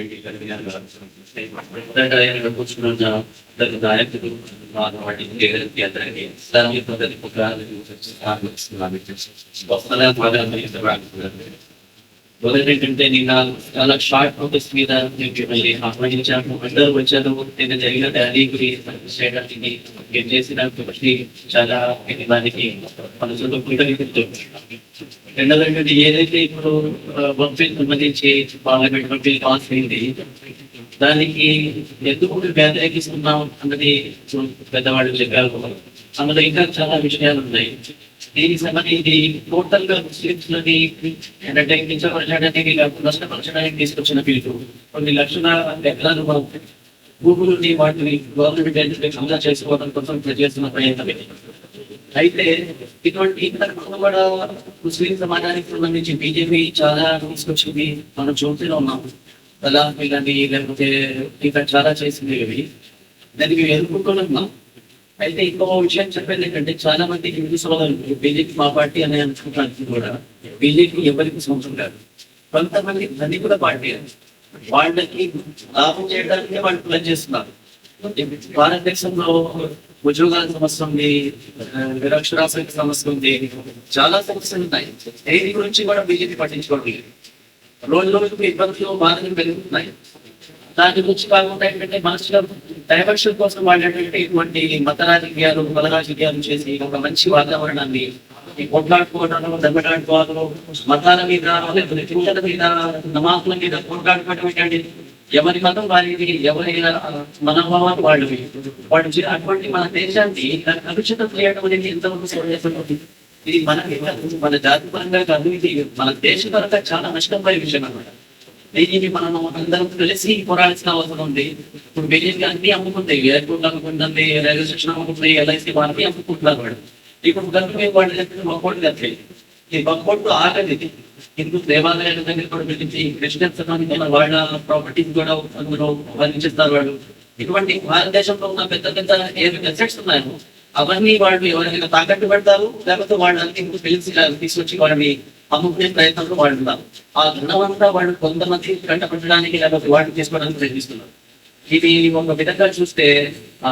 పెట్టి కలిగినారు కూర్చున్న నాయకులు వాటి అందరికీ దాని పద్ధతి మొదటి ఏంటంటే నేను చాలా షార్ట్ నోటీస్ మీద మిమ్మల్ని ఆహ్వానించాను. అందరూ వచ్చారు నేను జరిగిన ర్యాలీకి చేయడానికి నేను చేసిన బట్టి చాలా దానికి మనసులో కృతజ్ఞతలు. రెండోదంటే ఏదైతే ఇప్పుడు బంపిల్ సంబంధించి పార్లమెంట్ బంపిల్ పాస్ అయింది దానికి ఎందుకు వ్యతిరేకిస్తున్నాం అన్నది పెద్దవాళ్ళు చెప్పారు. అందులో ఇంకా చాలా విషయాలు ఉన్నాయి. టోటల్గా ముస్లింస్ లని ఏంటంటే కించపరచడానికి నష్టపరచడానికి తీసుకొచ్చిన పిలుపు కొన్ని లక్షల ఎకరాలు మనం భూములని వాటిని గవర్నమెంట్ ఏంటంటే కబ్జా చేసుకోవడం కోసం చేస్తున్న ప్రయత్నం అయితే ఇటువంటి ఇంతకు కూడా ముస్లిం సమాజానికి సంబంధించి బీజేపీ చాలా తీసుకొచ్చింది. మనం చూస్తూనే ఉన్నాం. అలా లేకపోతే ఇంకా చాలా చేసింది. ఇవి దానికి ఎదుర్కొంటున్నాం అయితే ఇంకో విషయం చెప్పేది ఏంటంటే చాలా మంది హిందూ సోదరులు బీజేపీ మా పార్టీ అని అనుకుంటానికి కూడా బీజేపీ ఎవరికి సంవత్సరం కాదు. కొంతమంది ధనికుల పార్టీ వాళ్ళకి లాభం చేయడానికి వాళ్ళు ప్లాన్ చేస్తున్నారు. భారతదేశంలో ఉద్యోగాల సమస్య ఉంది నిరక్షరాస్యత సమస్య ఉంది చాలా సమస్యలు ఉన్నాయి. దేని గురించి కూడా బీజేపీ పట్టించుకోవడం లేదు రోజు రోజుకు ఇబ్బందులు బాధలు పెరుగుతున్నాయి. దాని గురించి కాకుండా ఏంటంటే మనసులో డైవర్షన్ కోసం వాళ్ళేంటంటే ఇటువంటి మత రాజకీయాలు కుల రాజకీయాలు చేసి ఒక మంచి వాతావరణాన్ని ఈ కొట్లాడుకోవడం దెబ్బలాడుకోవడం మతాల మీద లేకపోతే చింతల మీద నమాజుల మీద కొట్లాడుకోవడం ఏంటంటే ఎవరి మతం వారికి ఎవరి మనోభావాలు వాళ్ళవి. వాళ్ళు అటువంటి మన దేశాన్ని కలుషితం చేయడం అనేది ఎంతవరకు సౌకర్యం ఇది మనకి మన జాతి పరంగా కాదు ఇది మన దేశ పరంగా చాలా నష్టపోయే విషయం అన్నమాట. దీనిని మనం అందరం కలిసి పోరాడాల్సిన అవసరం ఉంది. ఇప్పుడు బీజేపీ అన్ని అమ్ముకుంటాయి. ఎయిర్పోర్ట్ అమ్ముకుంటుంది రైల్వే స్టేషన్ అమ్ముకుంటుంది ఎల్ఐసి వాళ్ళని అమ్ముకుంటున్నారు వాడు ఇప్పుడు గంటమే వాళ్ళు చెప్పిన బొక్కోటి కట్టలేదు ఈ బొక్కోటు ఆగదు హిందూ దేవాలయాల దగ్గర కూడా పెట్టించి క్రిస్టియన్స్ సంబంధించిన వాళ్ళ ప్రాపర్టీస్ కూడా అందులో వర్ణించేస్తారు వాళ్ళు. ఇటువంటి భారతదేశంలో ఉన్న పెద్ద పెద్ద ఏవి అసెట్స్ ఉన్నాయో అవన్నీ వాళ్ళు ఎవరైనా తాకట్టు పెడతారు లేకపోతే వాళ్ళని పిలిచి తీసుకొచ్చి వాళ్ళని అమ్ముకునే ప్రయత్నంలో వాళ్ళు ఉన్నారు. ఆ ధనమంతా వాళ్ళు కొంతమంది కంట పెట్టడానికి లేకపోతే వాటిని తీసుకోవడానికి ప్రయత్నిస్తున్నారు. ఇది ఒక విధంగా చూస్తే ఆ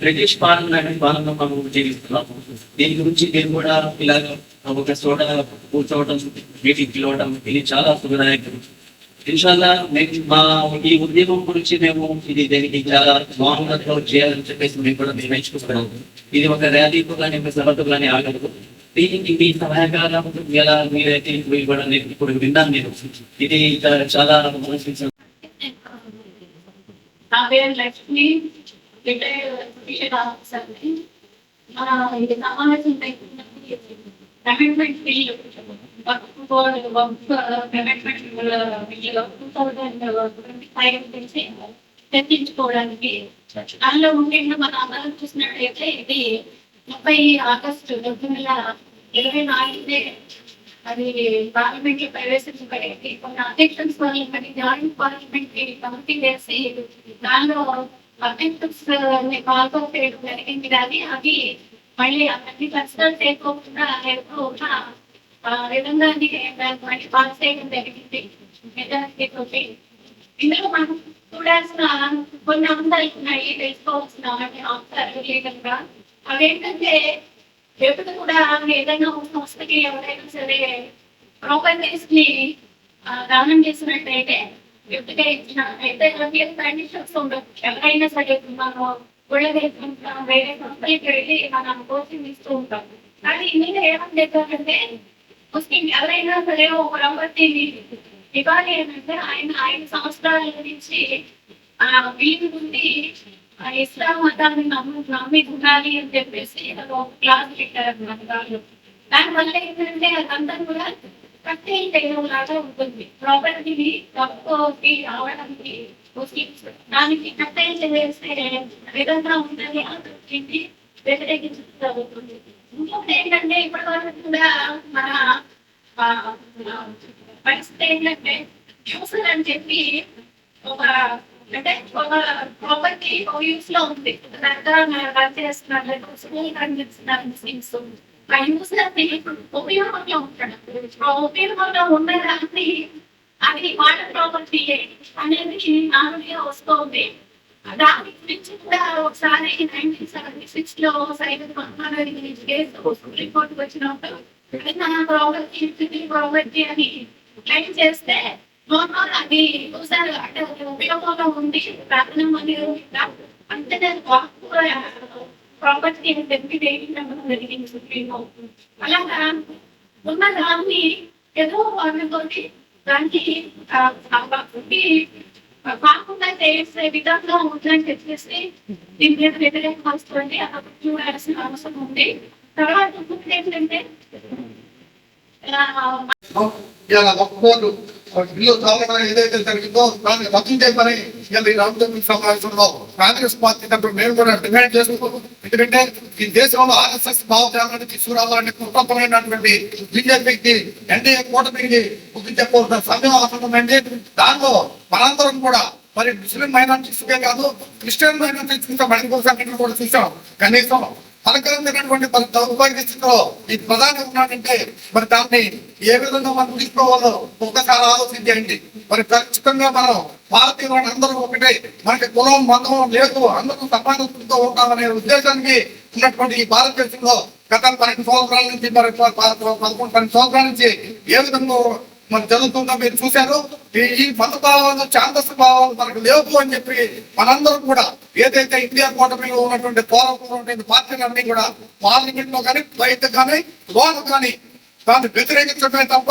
బ్రిటిష్ పాలన లాంటి పాలన మనం జీవిస్తున్నాం. దీని గురించి నేను కూడా ఇలాగ ఒక చోట కూర్చోవడం మీటింగ్ పిలవడం ఇది చాలా శుభదాయకం. ఇన్షాల్లా మేము మా ఈ ఉద్యమం గురించి మేము ఇది దీనికి చాలా బాగుండదు చేయాలని చెప్పేసి మేము కూడా నిర్ణయించుకుంటున్నాం ఇది ఒక ర్యాలీతో కానీ ఒక సభతో కానీ ఆగదు దీనికి మీ సహాయకారం ఎలా మీరైతే ఇవ్వడం నేను ఇప్పుడు విన్నాను నేను ఇది చాలా మనసు నా పేరు లక్ష్మి రిటైర్డ్ ఆఫీసర్ మన ఇది సమావేశం టూ థౌజండ్ ట్వంటీ ఫైవ్ నుంచి చర్చించుకోవడానికి మనం అందరం చూసినట్లయితే ఇది ముప్పై ఆగస్టు రెండు వేల ఇరవై నాలుగునే అది పార్లమెంట్లో ప్రవేశించబడేది. కొన్ని అధ్యక్షన్స్ వల్ల మరి జాయింట్ పార్లమెంట్ కమిటీ వేసి దానిలో అధ్యక్షన్స్ పాల్గొనడం జరిగింది. కానీ అది మళ్ళీ అన్ని కష్టాలు చేయకోకుండా ఎదుర్కొన్న ఆ విధంగా దాన్ని మళ్ళీ పాస్ చేయడం జరిగింది. మెజారిటీ తోటి ఇందులో మనం చూడాల్సిన కొన్ని అంశాలు ఉన్నాయి. తెలుసుకోవాల్సిన అంశాలు లీగల్గా అవేంటంటే ఎప్పుడు కూడా ఏదైనా ఒక సంస్థకి ఎవరైనా సరే రూపాయి ని దానం చేసినట్టయితే గిఫ్ట్గా ఇచ్చిన అయితే రవి కండిషన్స్ ఉండవు. ఎవరైనా సరే మనం గుళ్ళ వేసుకుంటాం వేరే సంస్థకి వెళ్ళి మనం కోచింగ్ ఇస్తూ ఉంటాం. కానీ నేను ఏమని చెప్పానంటే ముస్లిం ఎవరైనా సరే ఒక రంపతి ఇవ్వాలి అంటే ఆయన ఐదు సంవత్సరాల నుంచి ఆ వీలు నుండి ఇస్లాం మతాన్ని నమ్ము నమ్మి ఉండాలి అని చెప్పేసి అది ఒక క్లాస్ పెట్టారు దానిలో దానివల్ల ఏంటంటే అదంతా కూడా కట్టే లాగా ఉంటుంది. ప్రాపర్టీని తక్కువకి రావడానికి ముస్లిమ్స్ దానికి కట్టే చేసే విధంగా ఉందని ఆలోచించి వ్యతిరేకించడం ఇంకొకటి ఏంటంటే ఇప్పటి వరకు కూడా మన ఆ, పరిస్థితి ఏంటంటే న్యూస్ అని చెప్పి ఒక అంటే ఒక ప్రాపర్టీ యూస్లో ఉంది. రన్ చేస్తున్నారు స్కూల్ రన్ చేస్తున్నారు ముస్లిమ్స్ ఆ యూస్ ఉపయోగంలో ఉంటాడు ఆ ఉపయోగంలో ఉన్నదాన్ని అది వాటర్ ప్రాపర్టీ అనేది నార్మల్గా వస్తుంది. దానికి గురించి కూడా ఒకసారి నైన్టీన్ సెవెంటీ సిక్స్లో సైబర్ మహానగరి కేసు రిపోర్ట్ వచ్చినప్పుడు అది నా ప్రాపర్టీ ప్రాపర్టీ అని క్లెయిమ్ చేస్తే నార్మల్ అది చూసారు అంటే ఉపయోగంగా ఉంది ప్రార్థన అంటే నేను ప్రాపర్టీ ఏంటంటే జరిగింది. అలాగా ఉన్న దాన్ని ఏదో వాళ్ళతోటి దానికి కాకుండా చేసే విధంగా ఉందని చెప్పేసి దీని మీద వ్యతిరేకపరుస్తుంది అలా చూడాల్సిన అవసరం ఉంది. తర్వాత ఇంకొకటి ఏంటంటే ఇల్లు కావాలని ఏదైతే జరిగిందో దాన్ని రద్దు చేయమని ఈ రామచంద్ర సమావేశంలో కాంగ్రెస్ పార్టీ తరఫున మేము కూడా డిమాండ్ చేసుకుంటాం ఎందుకంటే ఈ దేశంలో ఆర్ఎస్ఎస్ భావజాలాన్ని తీసుకురావాలని కుటుంబమైనటువంటి బీజేపీకి ఎన్డీఏ కూటమికి బుద్ధి చెప్పవలసిన సమయం అవసరమైంది. దానిలో మనందరం కూడా మరి ముస్లిం మైనార్టీస్కే కాదు క్రిస్టియన్ మైనార్టీస్ ఇంకా మణిపూర్ కూడా చూసాం కనీసం అలంకరించినటువంటి మన దౌర్భాగ్య ఈ ప్రధాని ఉన్నాడంటే మరి దాన్ని ఏ విధంగా మనం తీసుకోవాలో ఒకసారి ఆలోచించేయండి మరి ఖచ్చితంగా మనం భారతీయ అందరూ ఒకటే మనకి కులం మతం లేదు అందరూ సమానత్వంతో ఉంటామనే ఉద్దేశానికి ఉన్నటువంటి ఈ భారతదేశంలో గత పన్నెండు సంవత్సరాల నుంచి మరి పదకొండు పన్నెండు సంవత్సరాల నుంచి ఏ విధంగా మనం జరుగుతుందో మీరు చూశారు. ఈ- మత భావాలు ఛాందస్సు భావాలు మనకు లేవు అని చెప్పి మనందరం కూడా ఏదైతే ఇండియా కూటమిలో ఉన్నటువంటి పూర్వపు ఉన్నటువంటి పార్టీలన్నీ కూడా పార్లమెంట్లో కానీ బయట కానీ లోన కానీ దాన్ని వ్యతిరేకించడమే తప్ప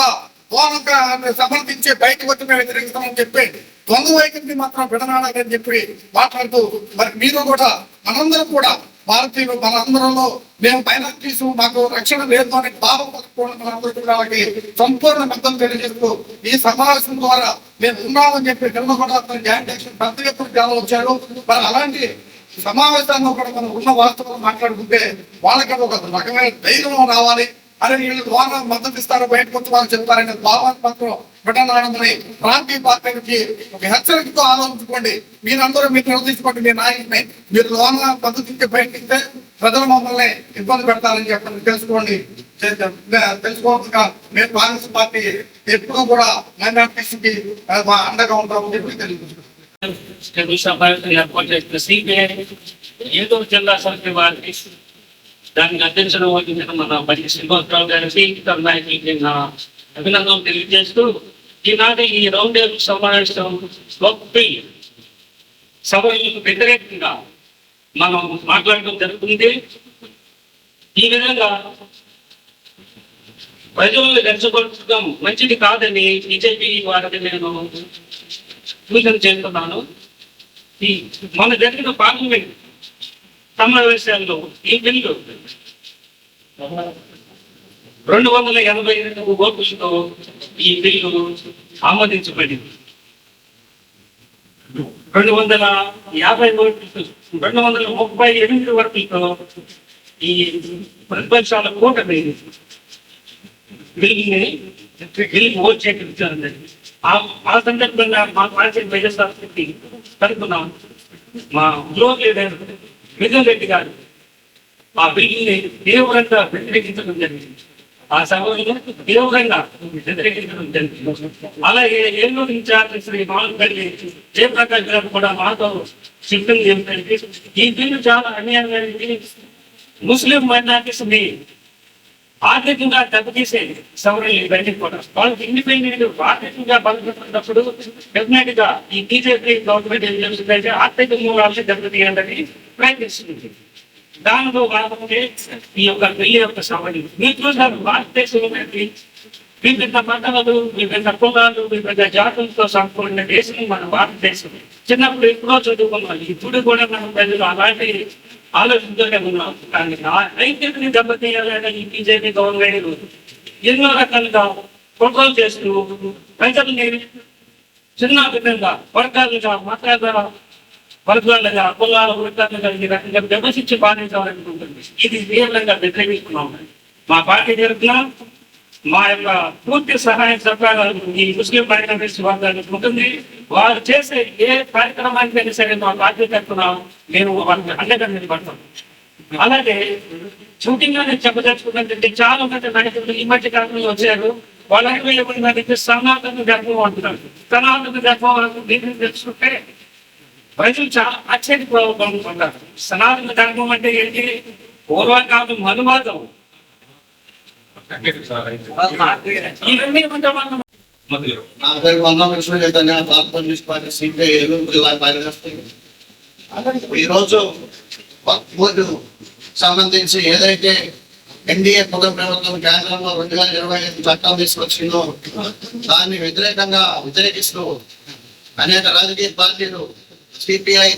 లోన సమర్థించి బయటకు వచ్చి మేము వ్యతిరేకిస్తామని చెప్పి ద్వంద్వ వైఖరిని మాత్రం విడనాడాలని చెప్పి మాట్లాడుతూ మరి మీరు కూడా మనందరం కూడా భారతీయులు మనందరంలో మేము మైనార్టీస్ మాకు రక్షణ లేదు అనే భావం పలుకుకోవడం మనందరూ కూడా వాళ్ళకి సంపూర్ణ మద్దతు తెలియజేస్తూ ఈ సమావేశం ద్వారా మేము ఉన్నామని చెప్పి నిన్న కూడా అతను జాయిన్ పెద్ద ఎత్తున జనం వచ్చారు. మరి అలాంటి సమావేశాల్లో కూడా మనం ఉన్న వాస్తవాలు మాట్లాడుకుంటే వాళ్ళకి ఒక రకమైన ధైర్యం రావాలి. అరే వీళ్ళు ద్వారా మద్దతు ఇస్తారు బయటకు వచ్చి వాళ్ళు చెప్తారనే భావాన్ని మాత్రం విడనాడమని ప్రాంతీయ పార్టీకి ఒక హెచ్చరికతో ఆలోచించుకోండి. మీరందరూ మీరు నిర్వహించుకోండి మీ నాయకుని మీరు లోన మద్దతు ఇస్తే బయటకిస్తే ప్రజలు మమ్మల్ని ఇబ్బంది పెడతారని చెప్పండి తెలుసుకోండి. తెలుసుకోవచ్చుగా మేము కాంగ్రెస్ పార్టీ ఎప్పుడూ కూడా మైనార్టీసీకి మా అండగా ఉంటామని చెప్పి తెలియజేస్తున్నాం. ఏదో జిల్లా సమితి వారికి దానికి అధ్యక్షుడు వహించిన మన బలి శ్రీనివాసరావు గారికి ఇతర నేను నా తెలియజేస్తూ ఈనాటి ఈ రౌండ్ టేబుల్ సమావేశం గొప్పి సభలకు వ్యతిరేకంగా మనం మాట్లాడడం జరుగుతుంది. ఈ విధంగా ప్రజలను రెచ్చగొట్టడం మంచిది కాదని బీజేపీ వారికి నేను సూచన చేస్తున్నాను. ఈ మన జరిగిన పార్లమెంట్ సమావేశాల్లో ఈ బిల్లు రెండు వందల ఎనభై రెండు ఓట్లతో ఈ బిల్లు ఆమోదించబడింది. రెండు వందల యాభై ఓట్లు రెండు వందల ముప్పై ఎనిమిది ఓట్లతో ఈ ప్రతిపక్షాల కూటమి బిల్లుని బిల్లు ఓట్ చేయగలుగుతుంది ఆ ఆ సందర్భంగా మా పార్టీ వైఎస్ఆర్ శక్తి తరఫున మా గ్లోబల్ లీడర్ రెడ్డి గారు. ఆ బిల్లుని తీవ్రంగా వ్యతిరేకించడం జరిగింది. ఆ సభలో తీవ్రంగా వ్యతిరేకించడం జరిగింది. అలాగే ఏలూరు ఇన్ఛార్జ్ శ్రీ మామూలు జయప్రకాష్ గారు కూడా మాతో సిద్ధం ఏమిటంటే ఈ బిల్లు చాలా అన్యాయమైనది ముస్లిం మైనార్టీస్ని ఆర్థికంగా దెబ్బతీసే సవరణ ఇవన్నీ కూడా వాళ్ళకి ఇండిపెండెంట్ ఆర్థికంగా బలపడుతున్నప్పుడు డెఫినెట్గా ఈ బీజేపీ గవర్నమెంట్ ఏం చేస్తుందంటే ఆర్థిక మూలాలని దెబ్బతీయాలని ప్రయత్నిస్తుంది. దానిలో భాగంగా ఈ యొక్క బిల్లు యొక్క సవరణ మీరు చూసారు భారతదేశంలో వివిధ మతాలు వివిధ కులాలు వివిధ జాతులతో సంపూర్ణ దేశం మన భారతదేశం చిన్నప్పుడు ఎప్పుడో చదువుకున్నాం. ఇప్పుడు కూడా మనం ప్రజలు అలాంటి ఆలోచనతోనే ఉన్నాం. కానీ ఆ ఐక్యతని దెబ్బతీయాలని ఈ బీజేపీ గవర్నమెంట్ ఎన్నో రకాలుగా ప్రోగ్రామ్ చేస్తూ ప్రజల్ని చిన్న విధంగా వర్గాలుగా మతాలుగా వర్గాలుగా కులాల వర్గాలుగా ఈ రకంగా విభజించి పాలించాలనుకుంటుంది ఇది తీవ్రంగా వ్యతిరేకిస్తున్నాం. మా పార్టీ తరఫున మా యొక్క పూర్తి సహాయం సహకారాలు ఈ ముస్లిం మైనారిటీస్ వర్గానికి ఉంటుంది. వారు చేసే ఏ కార్యక్రమానికైనా సరే మా బాధ్యత తరఫున నేను వాళ్ళకి అండగా నిలబడతాను అలాగే షూటింగ్లో నేను చెప్పదలుచుకున్నట్టు చాలా మంది నాయకులు ఈ మధ్య కాలంలో వచ్చారు. వాళ్ళకి వెళ్ళబడినది సనాతన ధర్మం అంటున్నారు. సనాతన ధర్మం అని దీన్ని తెలుసుకుంటే ప్రజలు చాలా ఆశ్చర్యపోతున్నారు సనాతన ధర్మం అంటే ఏంటి? పూర్వకాలం మనువాదం ఇవన్నీ వంద ఏలూరు జిల్లా ఈరోజు బోర్డు సంబంధించి ఏదైతే ఎన్డీఏ పొగ ప్రభుత్వం కేంద్రంలో రెండు వేల ఇరవై ఐదు చట్టం తీసుకొచ్చిందో దాన్ని వ్యతిరేకంగా వ్యతిరేకిస్తూ అనేక రాజకీయ పార్టీలు సిపిఐ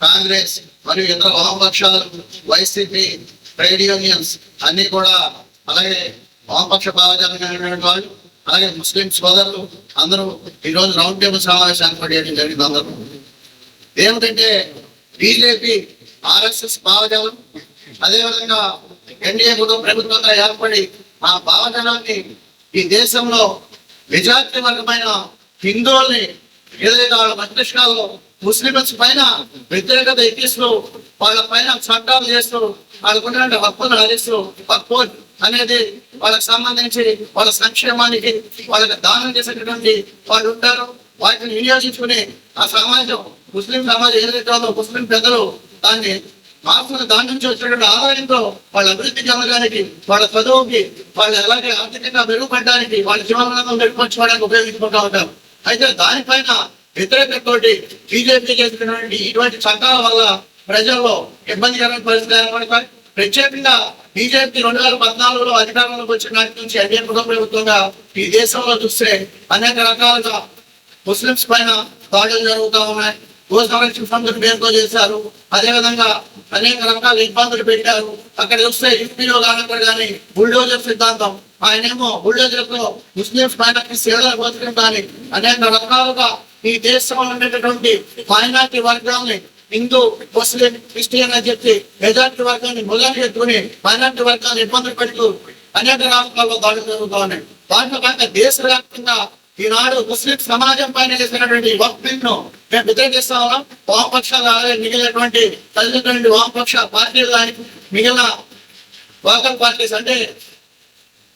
కాంగ్రెస్ మరియు ఇతర వామపక్షాలు వైసీపీ ట్రేడ్ యూనియన్స్ అన్ని కూడా అలాగే వామపక్ష భావజాలం వాళ్ళు అలాగే ముస్లిం సోదరులు అందరూ ఈరోజు రౌండ్ టేబుల్ సమావేశం ఏర్పాటు జరిగింది అందరూ. ఏమిటంటే బీజేపీ ఆర్ఎస్ఎస్ భావజాలం అదేవిధంగా ఎన్డీఏ కుటుంబ ప్రభుత్వంగా ఏర్పడి ఆ భావజాలాన్ని ఈ దేశంలో విజాతి వర్గమైన హిందువుల్ని ఏదైతే వాళ్ళ మస్తిష్కాల్లో ముస్లిమ్స్ పైన వ్యతిరేకత ఎక్కిస్తూ వాళ్ళ పైన చట్టాలు చేస్తూ వాళ్ళకున్నటువంటి హక్కులు హరిస్తూ హక్కు అనేది వాళ్ళకి సంబంధించి వాళ్ళ సంక్షేమానికి వాళ్ళకి దానం చేసేటటువంటి వాళ్ళు ఉంటారు. వాటిని వినియోగించుకుని ఆ సమాజం ముస్లిం సమాజం ఏదైతే ముస్లిం పెద్దలు దాన్ని మార్పులు దాని నుంచి వచ్చినటువంటి ఆదాయంతో వాళ్ళ అభివృద్ధి చెందడానికి వాళ్ళ చదువుకి వాళ్ళు ఎలాగే ఆర్థికంగా మెరుగుపడడానికి వాళ్ళ జీవనం మెరుగుపరచుకోవడానికి ఉపయోగించుకుంటూ ఉంటారు. అయితే దానిపైన వ్యతిరేకతోటి బీజేపీ చేస్తున్నటువంటి ఇటువంటి చట్టాల వల్ల ప్రజల్లో ఇబ్బందికరమైన పరిస్థితి ఏర్పడతాయి ప్రత్యేకంగా బీజేపీ రెండు వేల పద్నాలుగులో అధికారంలోకి వచ్చిన నాటి నుంచి ఎన్డీఏ ప్రభుత్వంగా ఈ దేశంలో చూస్తే అనేక రకాలుగా ముస్లింస్ పైన దాడులు జరుగుతూ ఉన్నాయి. గో సంరక్షణ సంస్థను పేరుతో చేశారు. అదేవిధంగా అనేక రకాల ఇబ్బందులు పెట్టారు. అక్కడ చూస్తే యూపీలో కానీ కానీ బుల్డోజర్ సిద్ధాంతం. ఆయనేమో బుల్డోజర్తో ముస్లింస్ పైన సేవలు బతుకుంటాని అనేక రకాలుగా ఈ దేశంలో ఉండేటటువంటి మైనార్టీ వర్గాల్ని హిందూ ముస్లిం క్రిస్టియన్ అని చెప్పి మెజార్టీ వర్గాన్ని మొదలు పెట్టుకుని మైనార్టీ వర్గాన్ని ఇబ్బందులు పెడుతూ అనేక రాష్ట్రాల్లో దాడులు జరుగుతూ ఉన్నాయి. దాంట్లో కాక దేశవ్యాప్తంగా ఈనాడు ముస్లిం సమాజం పైన చేసినటువంటి వక్ఫింగ్ను మేము వ్యతిరేకిస్తా ఉన్నాం. వామపక్షాలు మిగిలినటువంటి తల్లిదండ్రులు వామపక్ష పార్టీలు కానీ మిగిలిన లోకల్ పార్టీస్ అంటే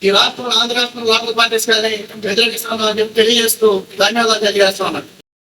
ఈ రాష్ట్రంలో ఆంధ్ర రాష్ట్రంలో లోకల్ పార్టీస్ కానీ వ్యతిరేకిస్తా ఉన్నాం అని చెప్పి తెలియజేస్తూ ధన్యవాదాలు తెలియజేస్తా ఉన్నాను